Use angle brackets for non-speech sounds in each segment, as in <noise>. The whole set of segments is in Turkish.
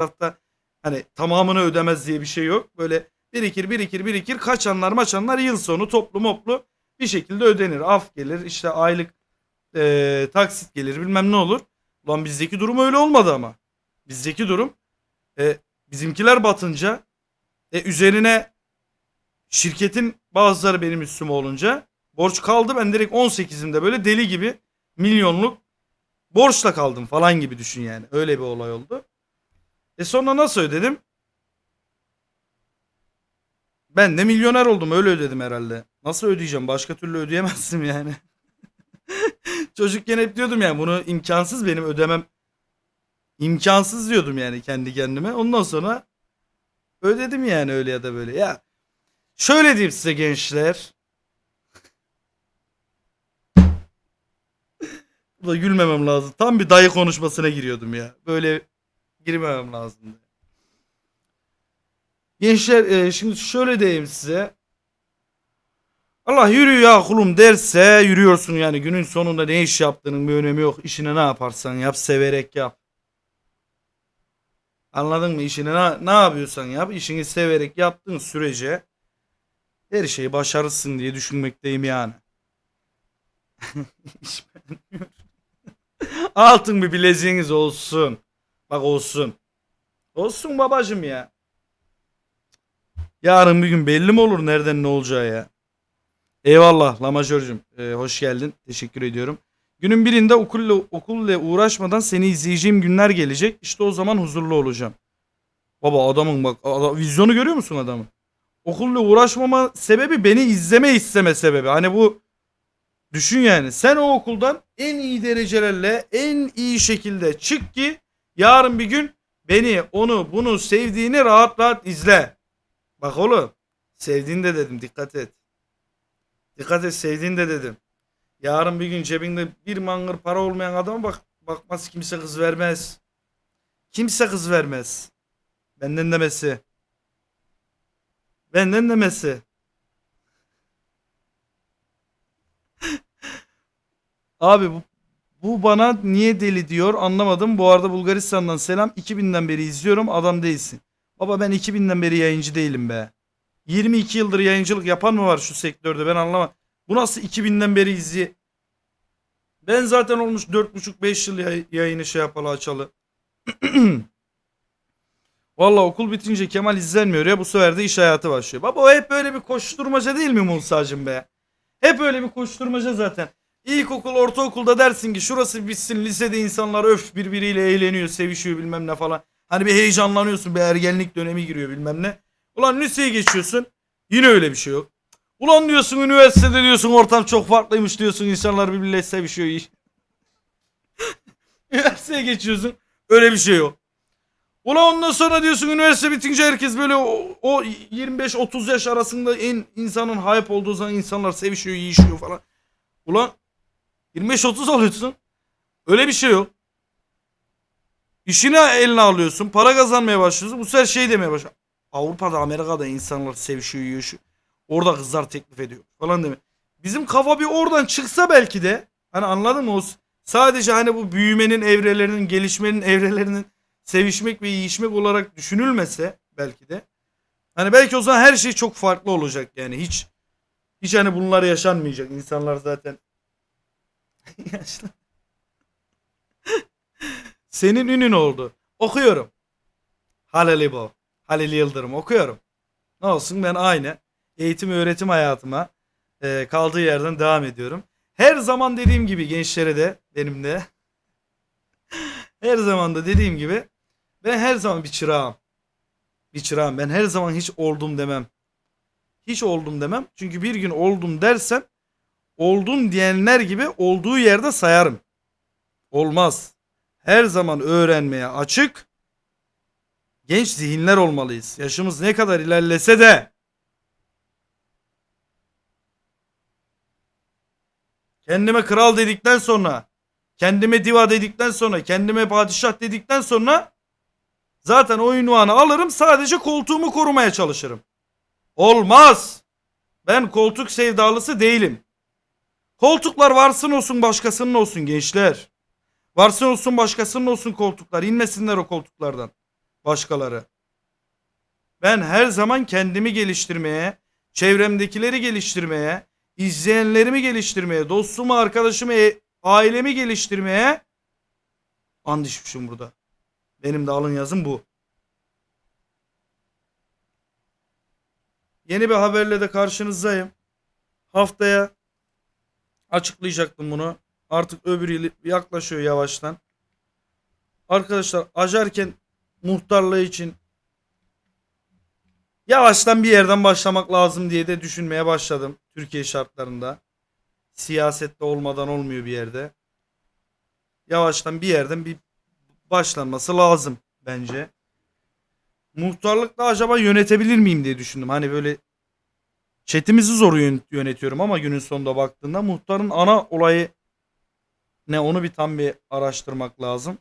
tarafta hani tamamını ödemez diye bir şey yok. Böyle birikir birikir birikir kaçanlar maçanlar yıl sonu toplu moplu bir şekilde ödenir. Af gelir işte aylık e, taksit gelir bilmem ne olur. Ulan bizdeki durum öyle olmadı ama. Bizdeki durum e, bizimkiler batınca e, üzerine şirketin bazıları benim üstüme olunca borç kaldı. Ben direkt 18'imde böyle deli gibi milyonluk borçla kaldım falan gibi düşün yani. Öyle bir olay oldu. E sonra nasıl ödedim? Ben de milyoner oldum öyle ödedim herhalde. Nasıl ödeyeceğim? Başka türlü ödeyemezdim yani. <laughs> Çocukken hep diyordum yani bunu imkansız benim ödemem. İmkansız diyordum yani kendi kendime. Ondan sonra ödedim yani öyle ya da böyle. Ya şöyle diyeyim size gençler. <laughs> Bu da gülmemem lazım. Tam bir dayı konuşmasına giriyordum ya. Böyle girmemem lazımdı. Gençler e, şimdi şöyle diyeyim size. Allah yürü ya kulum derse yürüyorsun yani günün sonunda ne iş yaptığının bir önemi yok. İşini ne yaparsan yap severek yap. Anladın mı? İşini ne, ne yapıyorsan yap. işini severek yaptığın sürece her şeyi başarırsın diye düşünmekteyim yani. <laughs> Altın bir bileziğiniz olsun. Bak olsun. Olsun babacım ya. Yarın bir gün belli mi olur nereden ne olacağı ya. Eyvallah Lamajörcüm. Ee, hoş geldin. Teşekkür ediyorum. Günün birinde okulla, okulla uğraşmadan seni izleyeceğim günler gelecek. İşte o zaman huzurlu olacağım. Baba adamın bak ada- vizyonu görüyor musun adamın? Okulla uğraşmama sebebi beni izleme isteme sebebi. Hani bu düşün yani. Sen o okuldan en iyi derecelerle en iyi şekilde çık ki yarın bir gün beni onu bunu sevdiğini rahat rahat izle. Bak oğlum sevdiğini de dedim dikkat et. Dikkat et sevdiğini de dedim. Yarın bir gün cebinde bir mangır para olmayan adama bak bakmaz kimse kız vermez. Kimse kız vermez. Benden demesi. Benden demesi. <laughs> Abi bu, bu bana niye deli diyor anlamadım. Bu arada Bulgaristan'dan selam. 2000'den beri izliyorum adam değilsin. Baba ben 2000'den beri yayıncı değilim be. 22 yıldır yayıncılık yapan mı var şu sektörde ben anlamam. Bu nasıl 2000'den beri izli? Ben zaten olmuş 4,5-5 yıl yay- yayını şey yapalı açalı. <clears throat> Valla okul bitince Kemal izlenmiyor ya bu sefer de iş hayatı başlıyor. Baba o hep böyle bir koşturmaca değil mi Musa'cım be? Hep öyle bir koşturmaca zaten. İlkokul, ortaokulda dersin ki şurası bitsin lisede insanlar öf birbiriyle eğleniyor, sevişiyor bilmem ne falan. Hani bir heyecanlanıyorsun bir ergenlik dönemi giriyor bilmem ne. Ulan liseye geçiyorsun yine öyle bir şey yok. Ulan diyorsun üniversitede diyorsun ortam çok farklıymış diyorsun insanlar birbirleriyle sevişiyor. <laughs> Üniversiteye geçiyorsun öyle bir şey yok. Ulan ondan sonra diyorsun üniversite bitince herkes böyle o, o 25-30 yaş arasında en insanın hype olduğu zaman insanlar sevişiyor, yiyişiyor falan. Ulan 25-30 alıyorsun. Öyle bir şey yok. İşini eline alıyorsun. Para kazanmaya başlıyorsun. Bu sefer şey demeye başlıyor. Avrupa'da Amerika'da insanlar sevişiyor, yiyişiyor. Orada kızlar teklif ediyor falan deme. Bizim kafa bir oradan çıksa belki de hani anladın mı? O sadece hani bu büyümenin evrelerinin, gelişmenin evrelerinin sevişmek ve yiyişmek olarak düşünülmese belki de hani belki o zaman her şey çok farklı olacak yani hiç hiç hani bunlar yaşanmayacak insanlar zaten <laughs> yaşlı. Senin ünün oldu. Okuyorum. Halil İbo. Halil Yıldırım okuyorum. Ne olsun ben aynı eğitim öğretim hayatıma e, kaldığı yerden devam ediyorum. Her zaman dediğim gibi gençlere de benim de <laughs> her zaman da dediğim gibi ben her zaman bir çırağım. Bir çırağım. Ben her zaman hiç oldum demem. Hiç oldum demem. Çünkü bir gün oldum dersen oldum diyenler gibi olduğu yerde sayarım. Olmaz. Her zaman öğrenmeye açık genç zihinler olmalıyız. Yaşımız ne kadar ilerlese de kendime kral dedikten sonra, kendime diva dedikten sonra, kendime padişah dedikten sonra zaten o ünvanı alırım sadece koltuğumu korumaya çalışırım. Olmaz. Ben koltuk sevdalısı değilim. Koltuklar varsın olsun başkasının olsun gençler. Varsın olsun başkasının olsun koltuklar. İnmesinler o koltuklardan. başkaları. Ben her zaman kendimi geliştirmeye, çevremdekileri geliştirmeye, izleyenlerimi geliştirmeye, dostumu, arkadaşımı, e- ailemi geliştirmeye and içmişim burada. Benim de alın yazım bu. Yeni bir haberle de karşınızdayım. Haftaya açıklayacaktım bunu. Artık öbür yıl yaklaşıyor yavaştan. Arkadaşlar acarken muhtarlığı için yavaştan bir yerden başlamak lazım diye de düşünmeye başladım. Türkiye şartlarında. Siyasette olmadan olmuyor bir yerde. Yavaştan bir yerden bir başlanması lazım bence. Muhtarlıkla acaba yönetebilir miyim diye düşündüm. Hani böyle chatimizi zor yön- yönetiyorum ama günün sonunda baktığında muhtarın ana olayı ne onu bir tam bir araştırmak lazım.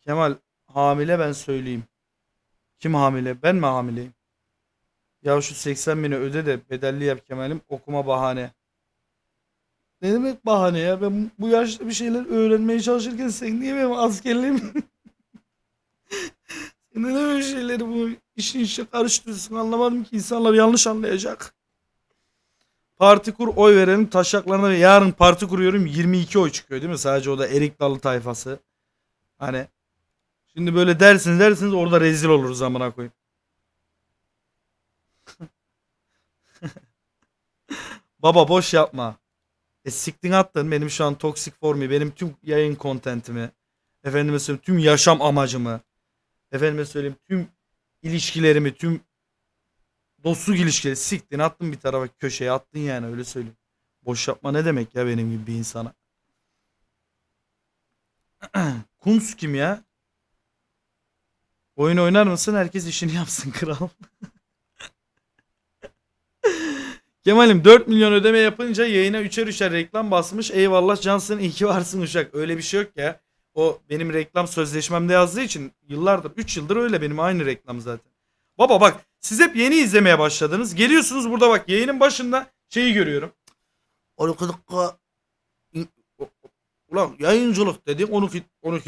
Kemal hamile ben söyleyeyim. Kim hamile? Ben mi hamileyim? Ya şu 80 bini öde de bedelli yap Kemal'im okuma bahane. Ne demek bahane ya? Ben bu yaşta bir şeyler öğrenmeye çalışırken sen niye benim askerliğimi... <laughs> neden böyle şeyleri bu işin içine karıştırıyorsun anlamadım ki insanlar yanlış anlayacak. Parti kur oy verelim taşaklarına ve yarın parti kuruyorum 22 oy çıkıyor değil mi? Sadece o da Erik Dalı tayfası. Hani şimdi böyle dersiniz dersiniz orada rezil oluruz amına koyayım. <laughs> Baba boş yapma. E siktin attın benim şu an toksik formu, benim tüm yayın kontentimi, efendime söyleyeyim tüm yaşam amacımı, efendime söyleyeyim tüm ilişkilerimi, tüm dostluk ilişkileri siktin attın bir tarafa köşeye attın yani öyle söyleyeyim. Boş yapma ne demek ya benim gibi bir insana. <clears throat> Kunz kim ya? Oyun oynar mısın? Herkes işini yapsın kral. <laughs> Kemal'im 4 milyon ödeme yapınca yayına üçer üçer reklam basmış. Eyvallah Cansın iyi ki varsın uşak. Öyle bir şey yok ya. O benim reklam sözleşmemde yazdığı için yıllardır 3 yıldır öyle benim aynı reklam zaten. Baba bak siz hep yeni izlemeye başladınız. Geliyorsunuz burada bak yayının başında şeyi görüyorum. 12 dakika Ulan yayıncılık dedi 12 12